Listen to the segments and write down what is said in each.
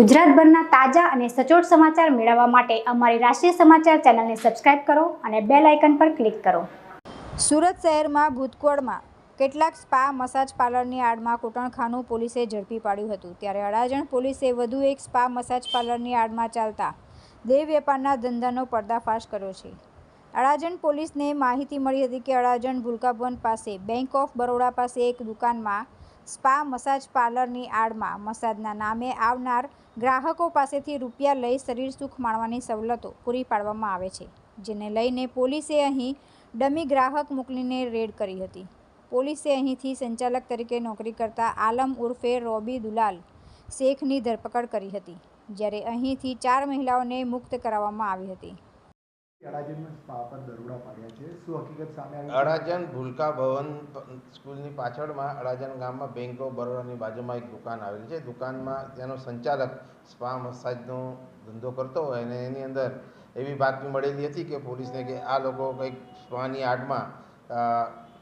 ગુજરાતભરના તાજા અને સચોટ સમાચાર મેળવવા માટે અમારી રાષ્ટ્રીય સમાચાર ચેનલને સબસ્ક્રાઇબ કરો અને બેલ આઇકન પર ક્લિક કરો. સુરત શહેરમાં ભૂતકોળમાં કેટલાક સ્પા મસાજ પાર્લરની આડમાં કૂટણખાનું પોલીસે ઝડપી પાડ્યું હતું. ત્યારે અડાજણ પોલીસે વધુ એક સ્પા મસાજ પાર્લરની આડમાં ચાલતા દેહ વેપારના ધંધાનો પર્દાફાશ કર્યો છે. અડાજણ પોલીસને માહિતી મળી હતી કે અડાજણ ભૂલકાભવન પાસે બેંક ઓફ બરોડા પાસે એક દુકાનમાં સ્પા મસાજ પાર્લરની આડમાં મસાજના નામે આવનાર ગ્રાહકો પાસેથી રૂપિયા લઈ શરીર સુખ માણવાની સવલતો પૂરી પાડવામાં આવે છે, જેને લઈને પોલીસે અહીં ડમી ગ્રાહક મોકલીને રેડ કરી હતી. પોલીસે અહીંથી સંચાલક તરીકે નોકરી કરતા આલમ ઉર્ફે રોબી દુલાલ શેખની ધરપકડ કરી હતી, જ્યારે અહીંથી ચાર મહિલાઓને મુક્ત કરાવવામાં આવી હતી. અડાજણ ભૂલકા ભવન સ્કૂલની પાછળમાં અડાજણ ગામમાં બેંક ઓફ બરોડાની બાજુમાં એક દુકાન આવેલી છે. દુકાનમાં તેનો સંચાલક સ્પા મસાજનો ધંધો કરતો હોય અને એની અંદર એવી બાતમી મળેલી હતી કે પોલીસને કે આ લોકો કંઈક સ્પાની આડમાં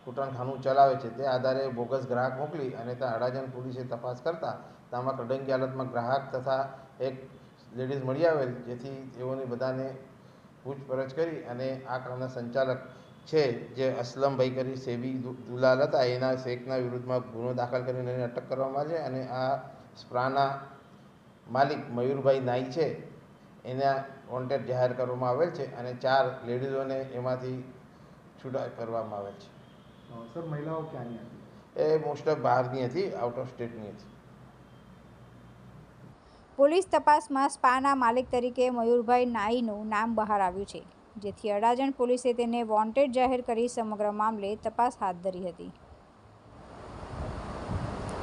કૂટણખાનું ચલાવે છે. તે આધારે બોગસ ગ્રાહક મોકલી અને ત્યાં અડાજણ પોલીસે તપાસ કરતા તેમાં કડંગી હાલતમાં ગ્રાહક તથા એક લેડીઝ મળી આવેલ, જેથી તેઓની બધાને પૂછપરછ કરી અને આ કામના સંચાલક છે જે અસલમભાઈ કરી સેબી દુલાલ હતા એના શેખના વિરુદ્ધમાં ગુનો દાખલ કરીને એને અટક કરવામાં આવી છે અને આ સ્પ્રાના માલિક મયુરભાઈ નાઈ છે. એના વોન્ટેડ જાહેર કરવામાં આવેલ છે અને ચાર લેડીઝોને એમાંથી છૂટા કરવામાં આવેલ છે. સર મહિલાઓ ક્યાંની હતી? એ મોસ્ટ ઓફ બહારની હતી આઉટ ઓફ સ્ટેટની હતી. પોલીસ તપાસમાં સ્પાના માલિક તરીકે મયુરભાઈ નાઈનું નામ બહાર આવ્યું છે, જેથી અડાજણ પોલીસે તેને વોન્ટેડ જાહેર કરી સમગ્ર મામલે તપાસ હાથ ધરી હતી.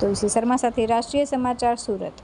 તુલસી શર્મા સાથે રાષ્ટ્રીય સમાચાર સુરત.